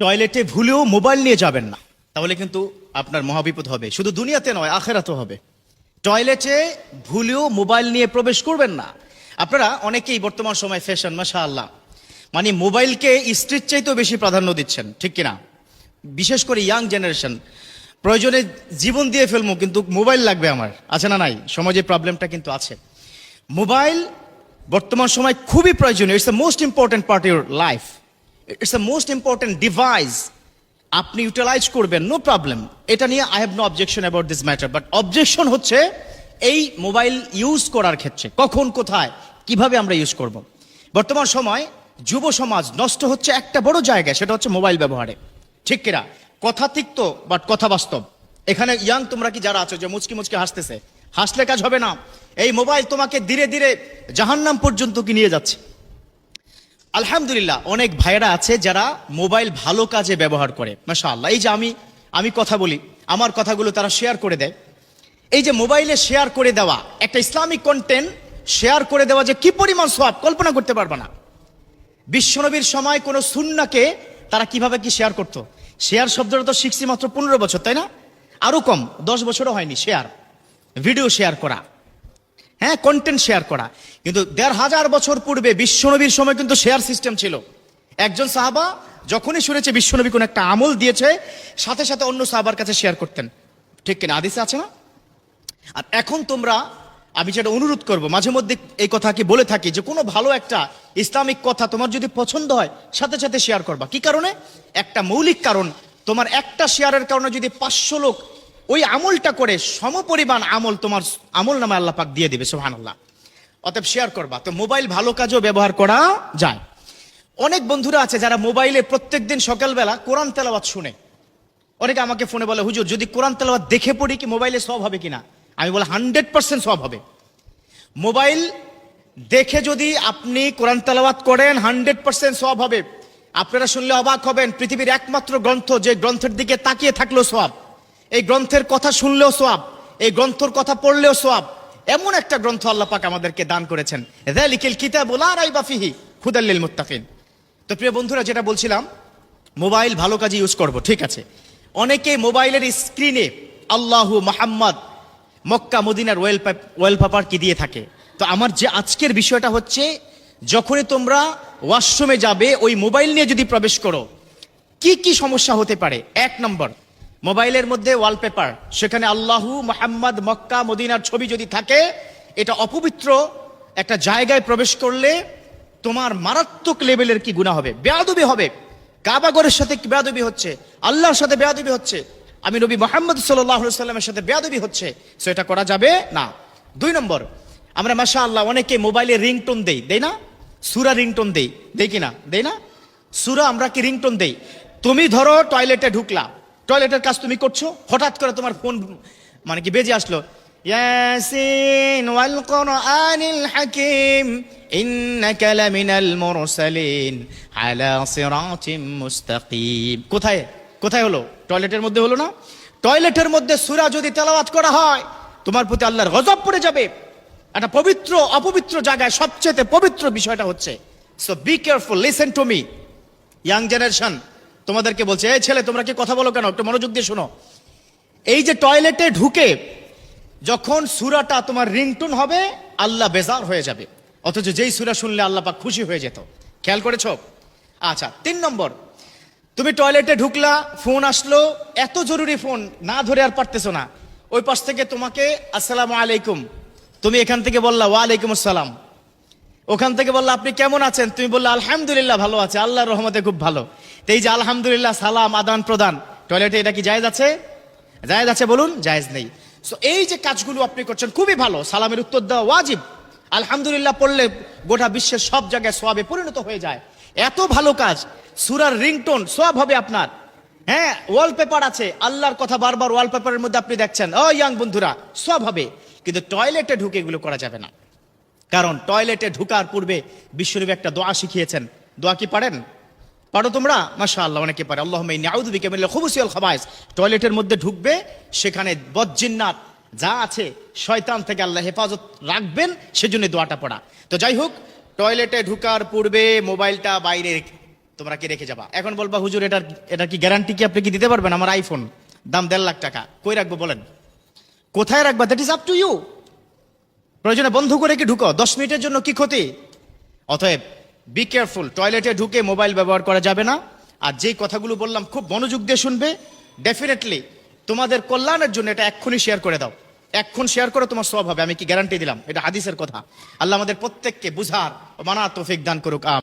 টয়লেটে ভুলেও মোবাইল নিয়ে যাবেন না। তাহলে কিন্তু আপনার মহাবিপদ হবে। শুধু দুনিয়াতে নয় আখেরাতে হবে। টয়লেটে ভুলেও মোবাইল নিয়ে প্রবেশ করবেন না। আপনারা অনেকেই বর্তমান সময় ফ্যাশন মাশা আল্লাহ মানে মোবাইলকে স্ত্রীর চাইতেও বেশি প্রাধান্য দিচ্ছেন, ঠিক কিনা? বিশেষ করে ইয়াং জেনারেশন, প্রয়োজনে জীবন দিয়ে ফেলব কিন্তু মোবাইল লাগবে আমার। আছে না নাই? সমাজে প্রবলেমটা কিন্তু আছে। মোবাইল বর্তমান সময় খুবই প্রয়োজনীয়। It's the most important part your life it's the most important device আপনি ইউটিলাইজ করবেন নো প্রবলেম এটা নিয়ে I have no objection about this matter but objection হচ্ছে এই মোবাইল ইউজ করার ক্ষেত্রে, কখন, কোথায়, কীভাবে আমরা ইউজ করব। বর্তমান সময় যুব সমাজ নষ্ট হচ্ছে একটা বড় জায়গা সেটা হচ্ছে মোবাইল ব্যবহারে। ঠিক কিনা? কথা তিক্ত বাট কথা বাস্তব। এখানে ইয়াং তোমরা কি যারা আছো যে মুচকি মুচকি হাসতেছে, হাসলে কাজ হবে না। এই মোবাইল তোমাকে ধীরে ধীরে জাহান্নাম পর্যন্ত কি নিয়ে যাচ্ছে। আলহামদুলিল্লাহ, অনেক ভাইয়েরা আছে যারা মোবাইল ভালো কাজে ব্যবহার করে। মাশা আল্লাহ এই যে আমি আমি কথা বলি, আমার কথাগুলো তারা শেয়ার করে দেয়। এই যে মোবাইলে শেয়ার করে দেওয়া, একটা ইসলামিক কন্টেন্ট শেয়ার করে দেওয়া যে কি পরিমাণ সব কল্পনা করতে পারবে না। বিশ্বনবীর সময় কোনো সুন্নাকে তারা কীভাবে কি শেয়ার করতো? শেয়ার শব্দটা তো শিখছি মাত্র পনেরো বছর, তাই না? আরও কম, দশ বছরও হয়নি শেয়ার, ভিডিও শেয়ার করা। হ্যাঁ কন্টেন্ট শেয়ার করা। কিন্তু দেড় হাজার বছর পূর্বে বিশ্বনবীর সময় কিন্তু শেয়ার সিস্টেম ছিল। একজন সাহাবা যখনই শুনেছে বিশ্বনবী কোন একটা আমল দিয়েছে, সাথে সাথে অন্য সাহাবার কাছে শেয়ার করতেন। ঠিক কিনা? আদিসে আছে না? আর এখন তোমরা, আমি যেটা অনুরোধ করব, মাঝে মধ্যে এই কথা কি বলে থাকি যে কোনো ভালো একটা ইসলামিক কথা তোমার যদি পছন্দ হয়, সাথে সাথে শেয়ার করবা। কি কারণে? একটা মৌলিক কারণ, তোমার একটা শেয়ারের কারণে যদি পাঁচশো লোক ওই আমলটা করে সমপরিমাণ আমল তোমার আমল নামে আল্লাহ পাক দিয়ে দিবে সোহান আল্লাহ অতএব শেয়ার করবা। তো মোবাইল ভালো কাজেও ব্যবহার করা যায়। অনেক বন্ধুরা আছে যারা মোবাইলে প্রত্যেকদিন সকালবেলা কোরআন তেলাওয়াত শুনে। অনেকে আমাকে ফোনে বলে, হুজুর, যদি কোরআন তেলাওয়াত দেখে পড়ি কি মোবাইলে সব হবে কিনা? আমি বলে, হান্ড্রেড পার্সেন্ট সব হবে। মোবাইল দেখে যদি আপনি কোরআন তেলাওয়াত করেন, হান্ড্রেড পার্সেন্ট সব হবে। আপনারা শুনলে অবাক হবেন, পৃথিবীর একমাত্র গ্রন্থ যে গ্রন্থের দিকে তাকিয়ে থাকলেও সব। এই গ্রন্থের কথা শুনলেও সোয়াব, এই গ্রন্থর কথা পড়লেও সোয়াব, এমন একটা গ্রন্থ আল্লাহ পাক আমাদেরকে দান করেছেন। লিখিল কিতাব রাইবাফিহি খুদাল্লিল মুত্তাকিন। তো প্রিয় বন্ধুরা, যেটা বলছিলাম, মোবাইল ভালো কাজে ইউজ করব, ঠিক আছে। অনেকে মোবাইলের স্ক্রিনে আল্লাহু মোহাম্মদ মক্কা, মদিনার ওয়েল ওয়েল পেপার কি দিয়ে থাকে। তো আমার যে আজকের বিষয়টা হচ্ছে, যখনই তোমরা ওয়াশরুমে যাবে, ওই মোবাইল নিয়ে যদি প্রবেশ করো, কি কি সমস্যা হতে পারে? এক নম্বর মোবাইলের মধ্যে ওয়ালপেপার সেখানে আল্লাহু মোহাম্মদ মক্কা, মদিনার ছবি যদি থাকে, এটা অপবিত্র একটা জায়গায় প্রবেশ করলে তোমার মারাত্মক লেভেলের কি গুণা হবে? বেয়াদবি হবে। কাবাগরের সাথে বেয়াদবি হচ্ছে? আল্লাহর সাথে বেয়াদবি হচ্ছে। আমি নবী মোহাম্মদ সাল্লামের সাথে বেয়াদবি হচ্ছে। সো এটা করা যাবে না। দুই নম্বর, আমরা মাসা আল্লাহ অনেকে মোবাইলে রিংটোন দেই। দেই না? সুরা রিংটোন দেই। দেই কিনা দেই না? সুরা আমরা কি রিংটোন দেই? তুমি ধরো টয়লেটে ঢুকলা। টয়লেটের কাজ তুমি করছ? হঠাৎ করে তোমার ফোন মানে কি বেজে আসলো? ইয়াসিন ওয়াল কোরআনিল হাকিম, ইন্নাকা লামিনাল মুরসালিন আলা সিরাতিম মুস্তাকিম। কোথায়? কোথায় হলো? টয়লেটের মধ্যে হলো না? টয়লেটের মধ্যে সূরা যদি তেলাওয়াত করা হয়, তোমার প্রতি আল্লাহর গজব পড়ে যাবে। একটা পবিত্র, অপবিত্র জায়গায় সবচেয়ে পবিত্র বিষয়টা হচ্ছে so be careful listen to me young generation তোমাদেরকে বলছে, এই ছেলে, তোমরা কি কথা বলো কেন? একটু মনোযোগ দিয়ে শোনো। এই যে টয়লেটে ঢুকে যখন সুরাটা তোমার রিংটুন হবে, আল্লাহ বেজার হয়ে যাবে। অথচ যেই সুরা শুনলে আল্লাহ পাক খুশি হয়ে যেত। খেয়াল করেছ? আচ্ছা তিন নম্বর। তুমি টয়লেটে ঢুকলা, ফোন আসলো, এত জরুরি ফোন, না ধরে আর পারতেছো না। ওই পাশ থেকে তোমাকে, আসসালামু আলাইকুম। তুমি এখান থেকে বললা, ওয়ালাইকুম আসসালাম। ওখান থেকে বললা, আপনি কেমন আছেন? তুমি বললে, আলহামদুলিল্লাহ, ভালো আছে। আল্লাহর রহমতে খুব ভালো। এই যে আলহামদুলিল্লাহ, সালাম, আদান প্রদান, টয়লেটে এটা কি জায়েজ আছে? জায়েজ আছে বলুন, জায়েজ নেই। সো এই যে কাজগুলো আপনি করছেন খুবই ভালো, সালামের উত্তর দেওয়া ওয়াজিব। আলহামদুলিল্লাহ পড়লে গোটা বিশ্বের সব জায়গায় সোয়াবে পরিণত হয়ে যায়। এত ভালো কাজ, সুরার রিংটোন, সোয়াব হবে আপনার। হ্যাঁ ওয়ালপেপার আছে, আল্লাহর কথা বারবার ওয়ালপেপারের মধ্যে আপনি দেখছেন। ও ইয়াং বন্ধুরা সব হবে। কিন্তু টয়লেটে ঢুকে এগুলো করা যাবে না। কারণ টয়লেটে ঢুকার পূর্বে বিশ্বনবী একটা দোয়া শিখিয়েছেন। দোয়া কি পারেন? পারো তোমরা? মাশা আল্লাহ অনেকে পারে। আল্লাহ নাউদুবিকে মিনল খুবুসিয়াল খাবাইস। টয়লেটের মধ্যে ঢুকবে, সেখানে বজ্জিন্নাত যা আছে, শয়তান থেকে আল্লাহ হেফাজত রাখবেন, সেজন্য দোয়াটা পড়া। তো যাই হোক, টয়লেটে ঢুকার পূর্বে মোবাইলটা বাইরে তোমরা কি রেখে যাবা? এখন বলবা, হুজুর, এটার, এটা কি গ্যারান্টি কি আপনি কি দিতে পারবেন? আমার আইফোন দাম দেড় লাখ টাকা। কই রাখব বলেন? কোথায় রাখবা? That is up to you প্রয়োজনে বন্ধ করে কি ঢুকো? দশ মিনিটের জন্য কি ক্ষতি? অতএব বি কেয়ারফুল টয়লেটে ঢুকে মোবাইল ব্যবহার করা যাবে না। আর যেই কথাগুলো বললাম, খুব মনোযোগ দিয়ে শুনবে। ডেফিনেটলি তোমাদের কল্যাণের জন্য এটা এক্ষুনি শেয়ার করে দাও। এক্ষুন শেয়ার করে, তোমার সব হবে। আমি কি গ্যারান্টি দিলাম? এটা হাদিসের কথা। আল্লাহ আমাদের প্রত্যেককে বুঝার মানা তোফিক দান করুক। আম